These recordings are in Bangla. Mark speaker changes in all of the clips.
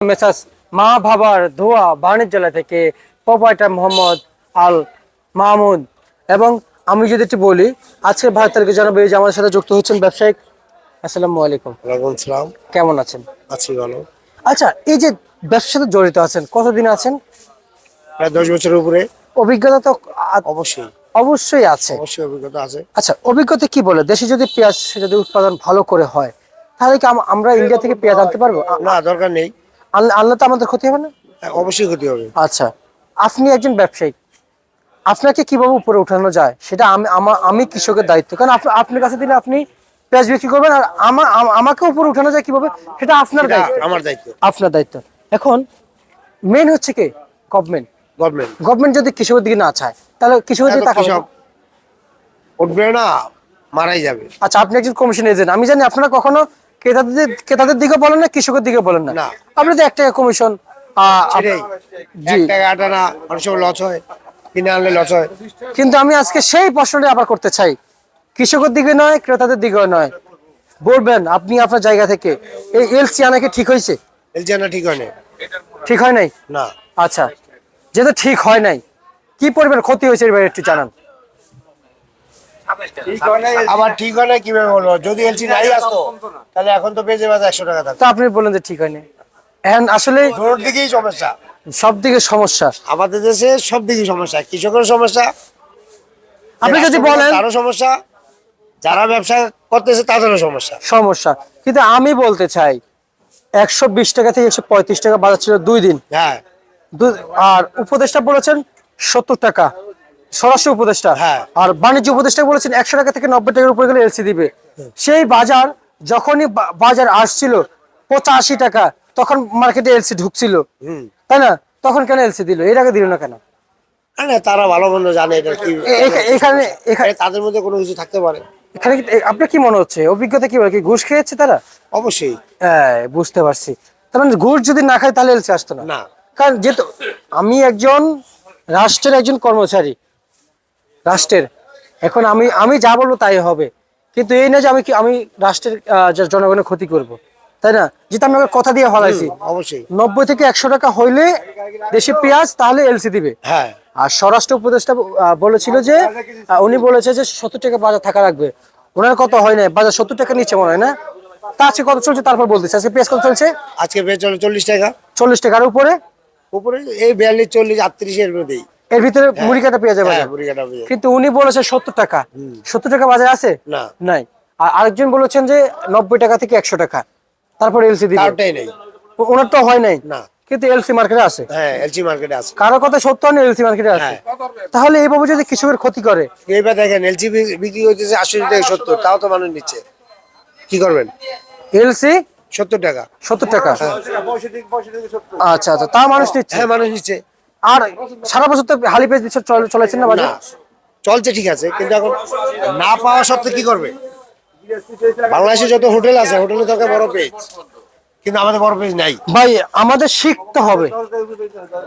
Speaker 1: মেসাজ মা ভাবার ধোয়া বাণিজ্যালয় থেকে প্রোপাইটার মোহাম্মদ আল মাহমুদ এবং আমি যদি একটু বলি আজকের ভারতের জানাব এই যে আমাদের সাথে যুক্ত হচ্ছেন ব্যবসায়িক আসসালামু আলাইকুম।
Speaker 2: ওয়ালাইকুম সালাম
Speaker 1: কেমন আছেন?
Speaker 2: আছি ভালো।
Speaker 1: আচ্ছা এই যে ব্যবসার সাথে জড়িত আছেন কতদিন আছেন?
Speaker 2: প্রায় দশ বছরের উপরে।
Speaker 1: অভিজ্ঞতা তো
Speaker 2: অবশ্যই।
Speaker 1: অবশ্যই আছে।
Speaker 2: অবশ্যই অভিজ্ঞতা আছে।
Speaker 1: আচ্ছা অভিজ্ঞতা কি বলে? দেশে যদি পেঁয়াজ যদি উৎপাদন ভালো করে হয় তাহলে কি আমরা ইন্ডিয়া থেকে পেঁয়াজ আনতে পারব?
Speaker 2: না দরকার নেই।
Speaker 1: আনলে তো আমাদের ক্ষতি হবে না?
Speaker 2: হ্যাঁ, অবশ্যই ক্ষতি হবে।
Speaker 1: আচ্ছা আপনি একজন ব্যবসায়ী। আপনাকে কীভাবে উপরে উঠানো যায় সেটা আমি আমি কৃষকের দায়িত্ব। কারণ আপনার কাছে দিলে আপনি পেঁয়াজ বিক্রি করবেন আর আমার আমাকে উপরে উঠানো যায় কীভাবে সেটা আপনার দায়িত্ব।
Speaker 2: আমার দায়িত্ব।
Speaker 1: আপনার দায়িত্ব। এখন মেন হচ্ছে কি? গভর্নমেন্ট
Speaker 2: গভর্নমেন্ট
Speaker 1: গভর্নমেন্ট যদি কৃষকের দিকে না চায় তাহলে কৃষকের দিকে তাকাবে
Speaker 2: উঠবে না মারাই যাবে।
Speaker 1: আচ্ছা আপনি একজন কমিশন এজেন্ট আমি জানি আপনারা কখনো ক্রেতাদের ক্রেতাদের দিকে বলেন না কৃষকের দিকে বলেন না।
Speaker 2: না।
Speaker 1: আপনি তো এক টাকা কমিশন
Speaker 2: হয় হয়।
Speaker 1: কিন্তু আমি আজকে সেই প্রশ্নটা আবার করতে চাই। কৃষকের দিকে নয় ক্রেতাদের দিকেও নয়। বলবেন আপনি আপনার জায়গা থেকে। এই এলসি আনাকে ঠিক হয়েছে?
Speaker 2: এলছে না ঠিক হয় না
Speaker 1: ঠিক হয় নাই?
Speaker 2: না।
Speaker 1: আচ্ছা যেটা ঠিক হয় নাই কি পরিমাণ ক্ষতি হয়েছে এবার একটু জানান।
Speaker 2: আবার ঠিক হয় না কীভাবে বলব? যদি এলসি নাই আসতো তাহলে এখন তো পেজে বাজার একশো টাকা
Speaker 1: তো
Speaker 2: থাকতো
Speaker 1: আপনি বললেন যে ঠিক হয় এখন আসলে
Speaker 2: দিকেই সমস্যা।
Speaker 1: সব দিকে সমস্যা।
Speaker 2: আমাদের দেশে সব দিকেই সমস্যা। কৃষকের সমস্যা।
Speaker 1: আপনি যদি বলেন
Speaker 2: তারও সমস্যা। যারা ব্যবসা করতেছে তাদেরও সমস্যা।
Speaker 1: সমস্যা। কিন্তু আমি বলতে চাই একশো বিশ টাকা থেকে একশো পঁয়ত্রিশ টাকা বাজার ছিল দুই দিন।
Speaker 2: হ্যাঁ।
Speaker 1: আর উপদেষ্টা বলেছেন সত্তর টাকা। সরাসরি উপদেষ্টা।
Speaker 2: হ্যাঁ।
Speaker 1: আর বাণিজ্য উপদেষ্টা বলেছেন একশো টাকা থেকে নব্বই টাকার উপরে গেলে এলসি দিবে সেই বাজার যখনই বাজার আসছিল পঁচাশি টাকা তখন মার্কেটে এলসি ঢুকছিল। তাই না? তখন কেন এলসি দিল? এর আগে দিল না কেন?
Speaker 2: তারা ভালো মন্দ জানে এটা কি।
Speaker 1: এখা- এখানে এখানে
Speaker 2: তাদের মধ্যে কোনো কিছু থাকতে পারে।
Speaker 1: এখানে কি- আপনার কি মনে হচ্ছে? অভিজ্ঞতা কি বলে? কি ঘুষ খেয়েছে তারা?
Speaker 2: অবশ্যই।
Speaker 1: হ্যাঁ বুঝতে পারছি। তার মানে ঘুষ যদি না খায় তাহলে এলসি আসতো না?
Speaker 2: না।
Speaker 1: কারণ যেহেতু আমি একজন রাষ্ট্রের একজন কর্মচারী রাষ্ট্রের। এখন আমি আমি যা বলব তাই হবে। কিন্তু এই না যে আমি কি আমি রাষ্ট্রের জনগণের ক্ষতি করব। তাই না? যেটা আমি কথা দিয়ে হলাইছি
Speaker 2: অবশ্যই।
Speaker 1: নব্বই থেকে একশো টাকা হইলে দেশি পেঁয়াজ তাহলে এলসি দিবে।
Speaker 2: হ্যাঁ।
Speaker 1: আর স্বরাষ্ট্র উপদেষ্টা বলেছিল যে উনি বলেছে যে সত্তর টাকা বাজার থাকা রাখবে ওনার কত হয় না বাজার সত্তর টাকা নিচে মনে হয় না? তা আজকে কত চলছে তারপর বলতেছে। আজকে পেঁয়াজ কত চলছে?
Speaker 2: আজকে পেয়ে চলে চল্লিশ টাকা।
Speaker 1: চল্লিশ টাকার উপরে?
Speaker 2: উপরে এই বিয়াল্লিশ চল্লিশ আটত্রিশ এর মধ্যেই।
Speaker 1: এর ভিতরে মুড়ি কাটা
Speaker 2: হ্যাঁ
Speaker 1: বাজার।
Speaker 2: বুড়ি কাটা পেঁয়াজ।
Speaker 1: কিন্তু উনি বলেছে সত্তর টাকা। সত্তর টাকা বাজার আছে?
Speaker 2: না।
Speaker 1: নাই। আর আরেকজন বলেছেন যে নব্বই টাকা থেকে একশো টাকা। তারপর এলসি দিবে।
Speaker 2: নেই।
Speaker 1: ও- ওনার তো হয় নাই।
Speaker 2: না।
Speaker 1: কিন্তু এলসি মার্কেটে আছে।
Speaker 2: হ্যাঁ এলসি মার্কেটে আছে।
Speaker 1: কারও কথা সত্য হয় এলসি মার্কেটে আছে? তাহলে এইভাবে যদি কৃষকের ক্ষতি করে?
Speaker 2: এইবার দেখেন এলসি বিক্রি হইতেছে আশি সত্তর তাও তো মানুষ নিচ্ছে। কি করবেন?
Speaker 1: এলসি
Speaker 2: সত্তর টাকা।
Speaker 1: সত্তর টাকা। আচ্ছা আচ্ছা তা মানুষ নিচ্ছে।
Speaker 2: হ্যাঁ মানুষ নিচ্ছে।
Speaker 1: আর সারা বছর তো হালি পেজ দিচ্ছে চল- চলেছেন না বাজার?
Speaker 2: চলছে ঠিক আছে কিন্তু এখন না পাওয়া সত্ত্বে কি করবে? বাংলাদেশে যত হোটেল আছে হোটেলে দরকার বড় পেজ। কিন্তু আমাদের বড় পেজ নাই।
Speaker 1: ভাই আমাদের শিখতে হবে।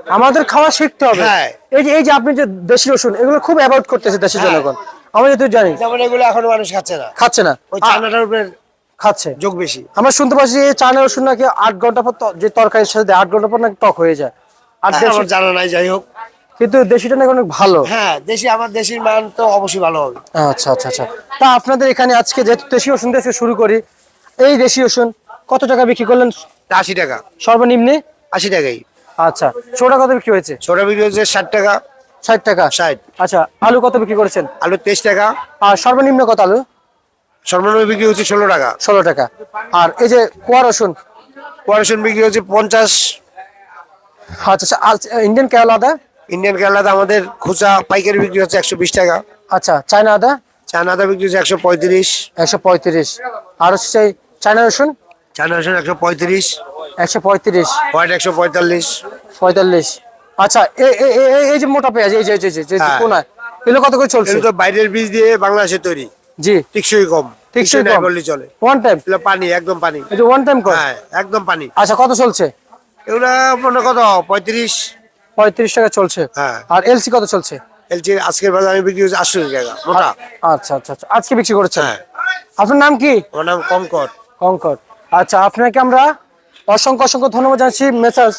Speaker 1: আমাদের খাওয়া শিখতে হবে।
Speaker 2: হ্যাঁ।
Speaker 1: এই যে এই যে আপনি যে দেশি রসুন এগুলো খুব অ্যাভয়েড করতেছে দেশের
Speaker 2: হ্যাঁ।
Speaker 1: জনগণ। আমরা যেহেতু জানি।
Speaker 2: যেমন এগুলো এখন মানুষ খাচ্ছে না।
Speaker 1: খাচ্ছে না।
Speaker 2: ওই চায়নাটার উপরে
Speaker 1: খাচ্ছে।
Speaker 2: যোগ বেশি।
Speaker 1: আমরা শুনতে পাচ্ছি যে চায়না রসুন নাকি আট ঘণ্টা পর যে তরকারির সাথে আট ঘণ্টা পর নাকি টক হয়ে যায়।
Speaker 2: আমার জানা নাই যাই হোক।
Speaker 1: কিন্তু দেশিটা নাকি অনেক ভালো।
Speaker 2: হ্যাঁ দেশি আমার দেশির মান তো অবশ্যই ভালো হবে।
Speaker 1: আচ্ছা আচ্ছা আচ্ছা। তা আপনাদের এখানে আজকে যেহেতু দেশি রসুন থেকে শুরু করি এই দেশি রসুন কত টাকা বিক্রি করলেন?
Speaker 2: আশি টাকা।
Speaker 1: সর্বনিম্নে?
Speaker 2: আশি টাকাই।
Speaker 1: আচ্ছা ছোটা কত বিক্রি হয়েছে?
Speaker 2: ছোট বিক্রি হচ্ছে ষাট টাকা।
Speaker 1: ষাট টাকা?
Speaker 2: ষাট।
Speaker 1: আচ্ছা আলু কত বিক্রি করেছেন?
Speaker 2: আলু তেইশ টাকা।
Speaker 1: আর সর্বনিম্ন কত আলু?
Speaker 2: সর্বনিম্ন বিক্রি হচ্ছে ষোলো টাকা।
Speaker 1: ষোলো টাকা। আর এই যে কুয়া রসুন
Speaker 2: পরেশন বিক্রি হচ্ছে পঞ্চাশ
Speaker 1: আচ্ছা আচ্ছা ইন্ডিয়ান কেরালা আদা
Speaker 2: ইন্ডিয়ান কেরালাতে আমাদের খুচা পাইকারি বিক্রি হচ্ছে একশো বিশ টাকা।
Speaker 1: আচ্ছা চায়না আদা
Speaker 2: চায়না আদা বিক্রি হচ্ছে একশো পঁয়ত্রিশ।
Speaker 1: একশো পঁয়ত্রিশ। আর হচ্ছে সেই চায়না রসুন?
Speaker 2: চায়না রসুন একশো পঁয়ত্রিশ।
Speaker 1: একশো পঁয়ত্রিশ।
Speaker 2: হোয়াইট একশো পঁয়তাল্লিশ।
Speaker 1: পঁয়তাল্লিশ। আচ্ছা এই যে মোটা পেঁয়াজ এই যে এই
Speaker 2: হ্যাঁ।
Speaker 1: কোনায় এগুলো কত করে চলছে?
Speaker 2: তো বাইরের বীজ দিয়ে বাংলাদেশে তৈরি।
Speaker 1: জি।
Speaker 2: টিকসই কম।
Speaker 1: টিকসই কম।
Speaker 2: বললেই চলে।
Speaker 1: ওয়ান টাইম
Speaker 2: পানি একদম পানি।
Speaker 1: ওয়ান টাইম কর
Speaker 2: হ্যাঁ একদম পানি।
Speaker 1: আচ্ছা কত চলছে?
Speaker 2: এগুলা মনে কত? পঁয়ত্রিশ?
Speaker 1: পঁয়ত্রিশ টাকা চলছে।
Speaker 2: হ্যাঁ।
Speaker 1: আর এলসি কত চলছে?
Speaker 2: আজকের বাজার আমি বিক্রি হচ্ছে আটশো টাকা মোটা।
Speaker 1: আচ্ছা আচ্ছা আচ্ছা। আজকে বিক্রি করেছেন?
Speaker 2: হ্যাঁ।
Speaker 1: আপনার নাম কি?
Speaker 2: আমার নাম কঙ্কর।
Speaker 1: কঙ্কর। আচ্ছা আপনাকে আমরা অসংখ্য অসংখ্য ধন্যবাদ জানাচ্ছি মেসার্স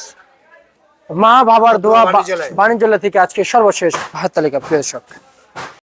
Speaker 1: মা বাবার দোয়া থেকে আজকে সর্বশেষ ভাত তালিকা প্রিয়